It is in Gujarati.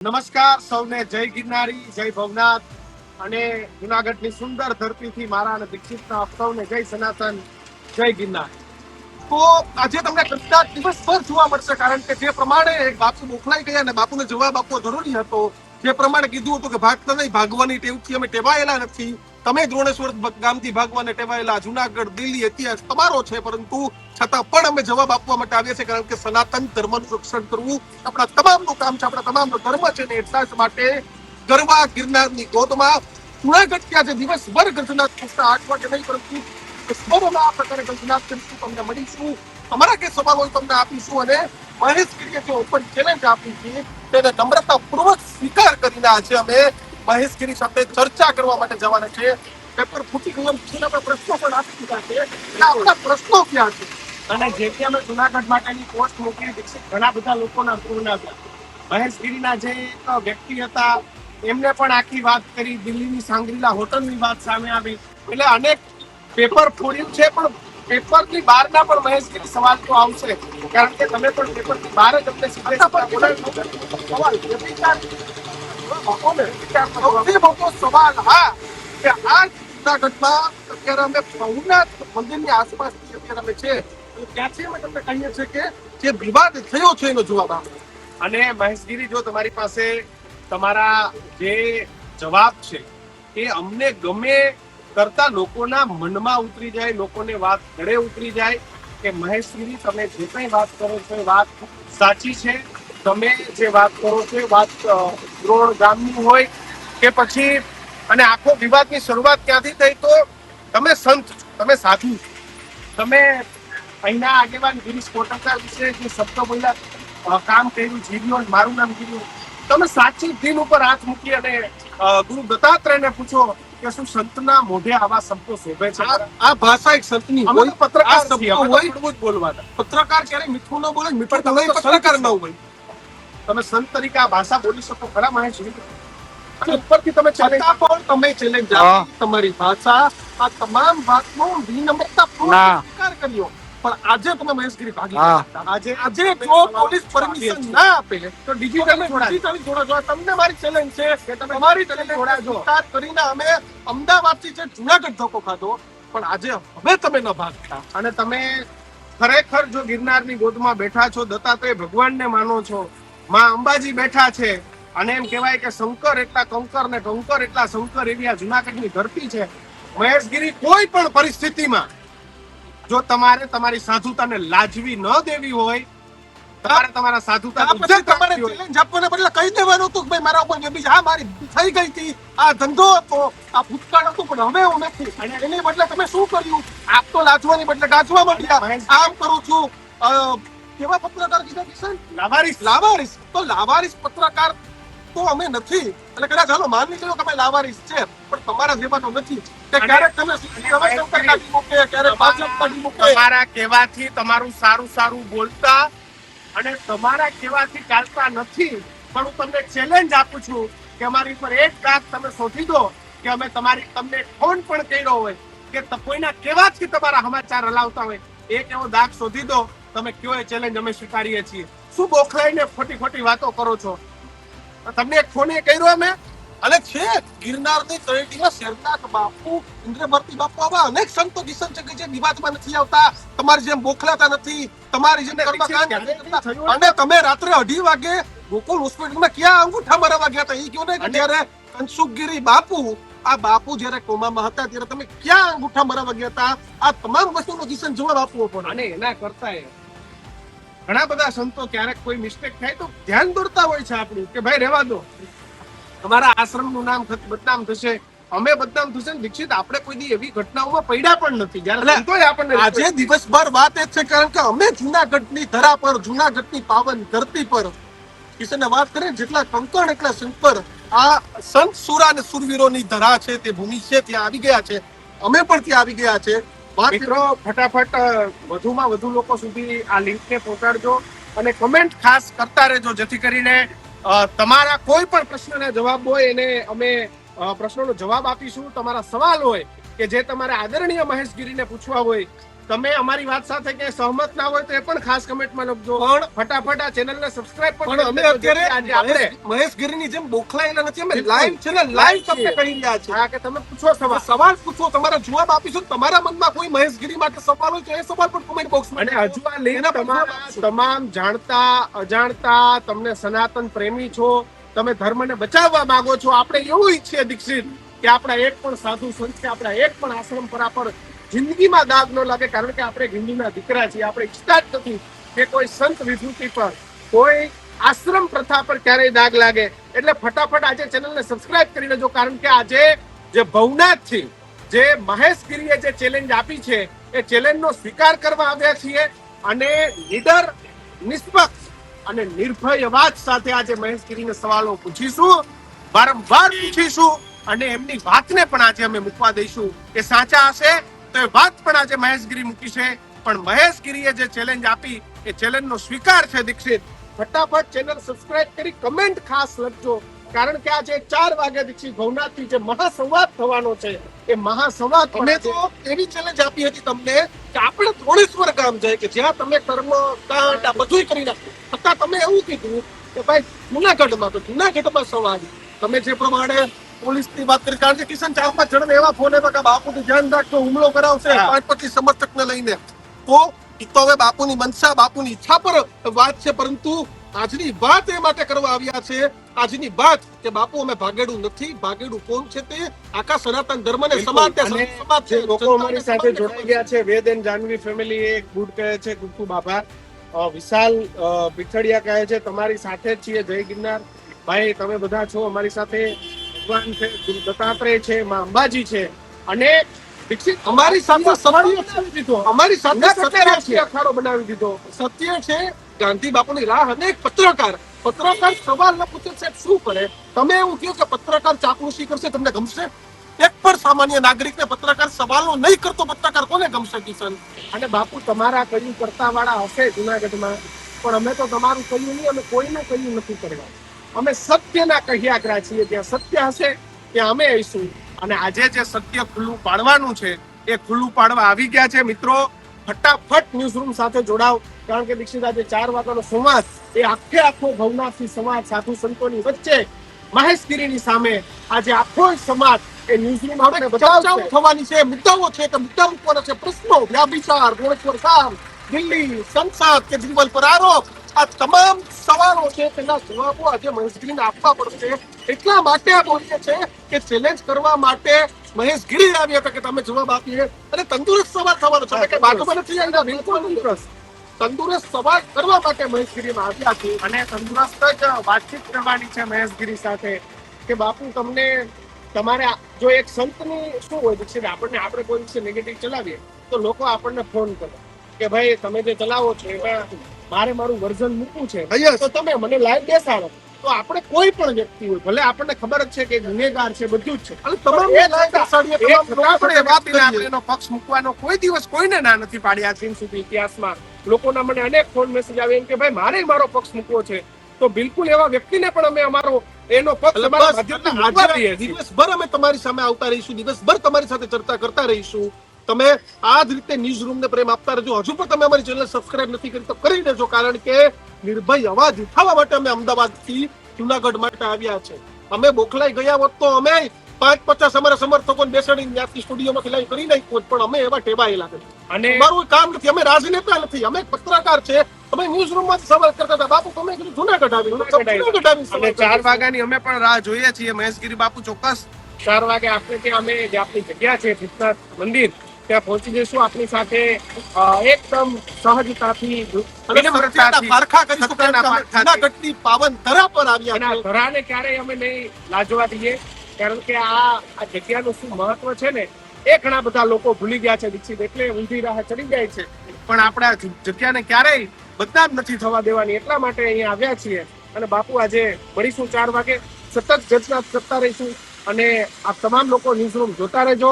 નમસ્કાર, સૌને જય ગિરનારી, જય ભવનાથ. અને જુનાગઢની સુંદર ધરતીથી મારા અને દીક્ષિતના સૌને જય સનાતન, જય ગિરનાર. તો આજે તમને કદાચ દિવસભર જોવા મળશે, કારણ કે જે પ્રમાણે બાપુ મોકલાઈ ગયા અને બાપુને જવાબ આપવો જરૂરી હતો, જે પ્રમાણે કીધું હતું કે ભાગતા નહીં, ભાગવાની ટેવથી અમે ટેવાયેલા નથી. તમે દ્રોણેશ્વર ગામથી ભાગવાને ટેવાયેલા જુનાગઢ, દિલ્હી ઇતિહાસ તમારો છે, પરંતુ છતાં પણ અમે જવાબ આપવા માટે આવ્યા છે કારણ કે સનાતન ધર્મનું રક્ષણ કરવું આપણા તમામનું કામ છે, આપણા તમામનો ધર્મ છે ને એટલા જ માટે ગરવા ગિરનારની ગોદમાં જુનાગઢ ત્યાં જે દિવસભર ગર્જનાથ પૂછતા આઠ વાગે નહીં, પરંતુ દિવસભરમાં આ પ્રકારે ગર્જનાથ કરીશું તમને મળીશું. અમારા કે સવાલ તમને આપીશું અને મહેશ ગીરીએ જે ઓપન ચેલેન્જ આપી છે, તેને નમ્રતાપૂર્વક સ્વીકાર કરીને આજે અમે મહેશ ગીરી સાથે ચર્ચા કરવા માટે જવાના છે પેપર ફૂટી ગયું એમ આપણે પ્રશ્નો પણ આપી દીધા છે. એટલે આપણા પ્રશ્નો ક્યાં છે? અને જેથી અમે જુનાગઢ માટેની પોસ્ટ મોકલી દીક્ષિત ઘણા બધા લોકોના પૂર્ણ હતા મહેશગીરીના જે એક વ્યક્તિ હતા એમને પણ આખી વાત કરી. દિલ્હીની સાંગ્રીલા હોટલની વાત સામે આવી. એટલે અનેક પેપર ફોડ્યું છે પણ પેપરની બહારના પણ મહેશગીરી સવાલ તો આવશે. કારણ કે તમે પણ પેપરની બહાર જ સીધે સવાલ વ્યભિચાર સૌથી મોટો સવાલ હા કે આ જૂનાગઢમાં અત્યારે અમે ભવનાથ મંદિરની આસપાસ અત્યારે અમે છે ત્યાંથી અમે તમને કહીએ છીએ કે જે વિવાદ થયો છે એનો જવાબ આપો અને મહેશગીરી, જો તમારી પાસે તમારા જે જવાબ છે, એ અમને ગમે કરતા લોકોના મનમાં ઉતરી જાય, લોકોને વાત ગળે ઉતરી જાય કે મહેશગીરી, તમે જે કંઈ વાત કરો છો એ વાત સાચી છે. તમે જે વાત કરો છો વાત દ્રોણ ગામની હોય કે પછી અને આખો વિવાદની શરૂઆત ક્યાંથી થઈ તો તમે સંત છો, તમે સાધુ છો. તમે અહીંના આગેવાન ગિરીશ કોટકર વિશે જે શબ્દ બોલ્યા કામ કર્યું જીવ્યો મારું નામ જીવ્યું તમે સાચી દિન ઉપર હાથ મૂકી અને ગુરુ દત્તાત્રેયને પૂછો કે શું સંતના મોઢે આવા શબ્દો શોભે છે આ ભાષા એક સંતની હોય પત્રકાર હોય. બોલવાના પત્રકાર ક્યારેય મીઠું ન બોલે મીઠું પત્રકાર સંત ન. હોય તમે સંત તરીકે આ ભાષા બોલી શકો ખરા અને ઉપરથી તમે છતાં પણ તમે ચેલેન્જ. તમારી ભાષા આ તમામ વાતનો વિનમ્રતા. સ્વીકાર કર્યો પણ આજે તમે મહેશગીરી ભાગી આજે આજે જો પોલીસ પરમિશન ના આપે તો ડિજિટલ ડિજિટલ. આ તમને મારી ચેલેન્જ છે કે તમે તમારી ચેલેન્જ છોડાજો. સ્વીકાર કરીને અમે અમદાવાદથી જે જુનાગઢ ધોકો ખાધો પણ આજે હવે તમે ન ભાગતા અને તમે ખરેખર જો ગિરનારની ગોદમાં બેઠા છો દત્તાત્રેય ભગવાનને માનો છો માં અંબાજી બેઠા છે. અને એમ કહેવાય કે શંકર એટલા કંકર ને કંકર એટલા શંકર એવી આ જુનાગઢની ધરતી છે. મહેશગીરી કોઈ પણ પરિસ્થિતિમાં જો તમારે તમારી સાધુતાને લાજવી ન દેવી હોય તમારે તમારા ઇજ્જત તમારે ચેલેન્જ આપવાને બદલે કહી દેવાનું હતું કે ભાઈ મારા ઉપર જે હા મારી થઈ ગઈ હતી. આ ધંધો હતો. આ ભૂતકાળ હતું પણ હવે હું નથી. અને એની બદલે તમે શું કર્યું? આપ તો લાજવાની બદલે ગાજવા માંડ્યા. આમ કરું છું. કેવા પત્રકાર કીધા કિશન લાવારિસ લાવારિસ. તો લાવારિસ પત્રકાર તો અમે નથી. એટલે કદાચ હાલો માની લો કે અમે લાવારિસ છે પણ તમારા જેવાનો નથી. કે ક્યારેક તમે કાઢી મૂકે ક્યારેક ભાજપ કાઢી મૂકે. તમારા કહેવાથી તમારું સારું સારું બોલતા અને તમારા કહેવાથી ચાલતા નથી. પણ હું તમને ચેલેન્જ આપું છું કે અમારી પર એક કાક તમે શોધી દો કે અમે તમારી તમને ફોન પણ કર્યો હોય કે ત- કોઈના કહેવાથી તમારા સમાચાર હલાવતા હોય એક એવો દાગ શોધી દો. તમે કયો એ ચેલેન્જ અમે સ્વીકારીએ છીએ? શું બોખલાઈને ખોટી ખોટી વાતો કરો છો? તમને એક ફોને કર્યો અમે? અને છે ગિરનારની તળેટીમાં શેરનાથ બાપુ ઇન્દ્રભરતી બાપુ આવા અનેક સંતો કિશન છે કે જે વિવાદમાં નથી આવતા તમારી જેમ બોખલાતા નથી તમારી જેમ. અને તમે રાત્રે અઢી વાગે ગોકુલ હોસ્પિટલમાં ક્યાં અંગૂઠા મારવા ગયા હતા? એ કયો ને જયારે કંસુકગીરી બાપુ આ બાપુ જ્યારે કોમામાં હતા ત્યારે તમે ક્યાં અંગૂઠા મરાવા ગયા હતા? આ તમામ વસ્તુનો કિશન જવાબ આપવો પડે. અને એના કરતા ઘણા બધા સંતો ક્યારેક કોઈ મિસ્ટેક થાય તો ધ્યાન દોરતા હોય છે આપણું કે ભાઈ રહેવા દો. તમારા આશ્રમનું નામ બદનામ થશે. અમે બદનામ થશે ને દીક્ષિત આપણે કોઈ દી એવી ઘટનાઓમાં પડ્યા પણ નથી. જ્યારે સંતોએ આપણને આજે દિવસભર વાત એ છે કારણ કે અમે જુનાગઢની ધરા પર જુનાગઢની પાવન ધરતી પર કિશને વાત કરીએ જેટલા કંકણ એટલા શંકર આ સંત સુરા અને સુરવીરોની ધરા છે તે ભૂમિ છે ત્યાં આવી ગયા છે. અમે પણ ત્યાં આવી ગયા છે. મિત્રો ફટાફટ વધુમાં વધુ લોકો સુધી આ લિંકને પહોંચાડજો અને કમેન્ટ ખાસ કરતા રહેજો જેથી કરીને તમારા કોઈ પણ પ્રશ્નના જવાબ હોય એને અમે પ્રશ્નોનો જવાબ આપીશું. તમારા સવાલ હોય કે જે તમારે આદરણીય મહેશગીરીને પૂછવા હોય તમે અમારી વાત સાથે કે સહમત ના હોય તો એ પણ ખાસ કમેન્ટમાં લખજો. પણ ફટાફટ આ ચેનલને સબસ્ક્રાઇબ પણ અમે અત્યારે આપણે મહેશ- મહેશ ગીરીની જેમ બોખલાયેલા નથી અમે લાઈવ છે ને લાઈવ તમને કહી રહ્યા છે હા કે તમે પૂછો સવાલ. સવાલ પૂછો તમારા જવાબ આપીશું. તમારા મનમાં કોઈ મહેશગીરી માટે સવાલ હોય તો એ સવાલ પણ કમેન્ટ બોક્સમાં અને હજુ આ જવાબ તમારા તમામ જાણતા અજાણતા તમને સનાતન પ્રેમી છો તમે ધર્મને બચાવવા માંગો છો. આપણે એવું ઈચ્છીએ દીક્ષિત કે આપણા એક પણ સાધુ સંત કે આપણા એક પણ આશ્રમ પરા પર જિંદગીમાં દાગ ન લાગે, કારણ કે આપણે હિન્દુના દીકરા છીએ, આપણે ઈચ્છતા જ નથી કે કોઈ સંત વિભૂતિ પર, કોઈ આશ્રમ પ્રથા પર ક્યારેય દાગ લાગે. એટલે ફટાફટ આજે ચેનલને સબસ્ક્રાઇબ કરી લેજો, કારણ કે આજે જે ભવનાથ છે, જે મહેશગીરીએ જે ચેલેન્જ આપી છે, એ ચેલેન્જનો સ્વીકાર કરવા આવ્યા છીએ અને લીડર નિષ્પક્ષ અને નિર્ભય અવાજ સાથે આજે મહેશગીરીને સવાલો પૂછીશું, વારંવાર પૂછીશું અને એમની વાતને પણ આજે અમે મૂકવા દઈશું. એ સાચા હશે તો એ વાત પણ આજે મહેશગીરી મૂકી છે. પણ મહેશગીરીએ જે ચેલેન્જ આપી એ ચેલેન્જનો સ્વીકાર છે દીક્ષિત. ફટાફટ ચેનલ સબસ્ક્રાઇબ કરી કમેન્ટ ખાસ લખજો. કારણ કે આજે ચાર વાગે દીક્ષિત ભવનાથથી જે મહાસંવાદ થવાનો છે એ મહાસંવાદ અમે તો એવી ચેલેન્જ આપી હતી તમને કે આપણે ધોળેશ્વર ગામ જાય કે જ્યાં તમે કર્મ કાંડ આ બધુંય કરી નાખો છતાં તમે એવું કીધું કે ભાઈ જુનાગઢમાં તો જુનાગઢમાં સંવાદ તમે જે પ્રમાણે પોલીસની વાત કરી. કારણ કે કિશન ચાર પાંચ જણ એવા ફોન આવ્યા કે બાપુનું ધ્યાન રાખજો હુમલો કરાવશે. પાંચ પચીસ સમર્થકને લઈને. તો તો હવે બાપુની મનસા બાપુની ઈચ્છા પર વાત છે. પરંતુ આજની વાત એ માટે કરવા આવ્યા છે. આજની વાત કે બાપુ અમે ભાગેડું નથી. ભાગેડું કોણ છે તે? આખા સનાતન ધર્મને સમાજ તે અને સમાજ છે. લોકો અમારી સાથે જોડાઈ ગયા છે વેદ એન્ડ જાનવી ફેમિલી એક ગુડ કહે છે ખૂબ ખૂબ આભાર. વિશાલ પીઠડિયા કહે છે તમારી સાથે છીએ. જય ગિરનાર. ભાઈ તમે બધા છો અમારી સાથે. ભગવાન છે ગુરુ દત્તાત્રેય છે માં અંબાજી છે. અને દીક્ષિત અમારી સાથે સત્ય બનાવી દીધો. અમારી સાથે સત્ય રાજકીય અખાડો બનાવી દીધો? સત્ય છે ગાંધી બાપુની રાહ અને એક પત્રકાર પત્રકાર સવાલ ન પૂછે સાહેબ શું કરે? તમે એવું કહ્યું કે પત્રકાર ચાપલુસી કરશે તમને ગમશે? એક પણ સામાન્ય નાગરિકને પત્રકાર સવાલો નહીં કરતો પત્રકાર કોને ગમશે કિશન? અને બાપુ તમારા કયું કરતા વાળા હશે જુનાગઢમાં. પણ અમે તો તમારું કહ્યું નહીં અમે કોઈનું કહ્યું નથી કરવા અમે સત્યના કહ્યાગ્રા છીએ. ત્યાં સત્ય હશે ત્યાં અમે આવીશું. અને આજે જે સત્ય ખુલ્લું પાડવાનું છે એ ખુલ્લું પાડવા આવી ગયા છે. મિત્રો ફટાફટ ન્યૂઝ રૂમ સાથે જોડાવ કારણ કે દીક્ષિત આજે ચાર વાગ્યાનો સંવાદ. એ આખે આખો ભવનાથથી સમાજ સાધુ સંતોની વચ્ચે મહેશગીરીની સામે આજે આખો સમાજ એ ન્યૂઝ રૂમ આપણે ચર્ચાઓ થવાની છે મુદ્દાઓ છે કે મુદ્દા મૂકવાના છે પ્રશ્નો વ્યાભિચાર ગુણેશ્વર સામ દિલ્હી સંસદ કેજરીવાલ પર આરોપ? આ તમામ સવાલો છે તેના જવાબો આજે મહેશગીરીને આપવા પડશે. એટલા માટે આ બોલીએ છે કે ચેલેન્જ કરવા માટે મહેશગીરી આવ્યા હતા કે તમે જવાબ આપીએ. અને તંદુરસ્ત સવાલ થવાનો છે. કે બાજુમાં નથી આવ્યા, બિલકુલ તંદુરસ્ત તંદુરસ્ત સવાલ કરવા માટે વાતચીત કરવાની છે મહેશગીરી સાથે. કે બાપુ, તમને તમારે જો એક સંતની શું હોય છે આપણને આપણે કોઈ નેગેટિવ ચલાવીએ, તો લોકો આપણને ફોન કરે. કે ભાઈ, તમે જે ચલાવો છો એમાં મારે મારું વર્ઝન મૂકવું છે. તો તમે મને લાઈવ બેસાડો. તો આપણે કોઈ પણ વ્યક્તિ હોય ભલે આપણને ખબર જ છે કે ગુનેગાર છે બધું જ છે. અને તમામ પક્ષ મૂકવાનો કોઈ દિવસ કોઈને ના નથી પાડ્યા દિન સુધી ઇતિહાસમાં. લોકોના મને અનેક ફોન મેસેજ આવે એમ કે ભાઈ મારે મારો પક્ષ મૂકવો છે. તો બિલકુલ એવા વ્યક્તિને પણ અમે અમારો એનો પક્ષ. દિવસભર અમે તમારી સામે આવતા રહીશું દિવસભર તમારી સાથે ચર્ચા કરતા રહીશું. તમે આ જ રીતે ન્યૂઝ રૂમને પ્રેમ આપતા રહેજો. હજુ પણ તમે અમારી ચેનલ સબસ્ક્રાઇબ નથી કરી તો કરી દેજો કારણ કે નિર્ભય અવાજ ઉઠાવવા માટે અમે અમદાવાદથી જુનાગઢ માટે આવ્યા છે. અમે બોખલાઈ ગયા હોત તો અમે પાંચ પચાસ અમારા સમર્થકોને બેસાડીને ત્યાંથી સ્ટુડિયોમાંથી લાઈવ કરી નાખ્યું હોત, પણ અમે એવા ટેવાયેલા નથી અને અમારું કામ નથી અમે રાજનેતા નથી અમે પત્રકાર છે. અમે ન્યૂઝ રૂમમાં સવાલ કરતા હતા બાપુ તમે કીધું જુનાગઢ આવી. જુનાગઢ આવી. અને ચાર. વાગ્યાની અમે પણ રાહ જોઈએ છીએ. મહેશગીરી બાપુ ચોક્કસ. ચાર વાગે આપણે ત્યાં અમે જે આપણી જગ્યા છે ભીતનાથ મંદિર ત્યાં પહોંચી જઈશું આપણી સાથે એકદમ સહજતાથી જૂનાગઢની પાવન ધરા પર આવ્યા ધરાને ક્યારેય અમે નહીં લાજવા દઈએ કારણ કે આ આ જગ્યાનું શું મહત્વ છે ને એ ઘણા બધા લોકો ભૂલી ગયા છે દીક્ષિત. એટલે ઊંધી રાહ ચડી જાય છે. પણ આપણે આ જગ્યાને ક્યારેય બદનામ નથી થવા દેવાની. એટલા માટે અહીંયા આવ્યા છીએ. અને બાપુ આજે મળીશું ચાર વાગે. સતત જજના કરતા રહીશું. અને આ તમામ લોકો ન્યૂઝ રૂમ જોતા રહેજો.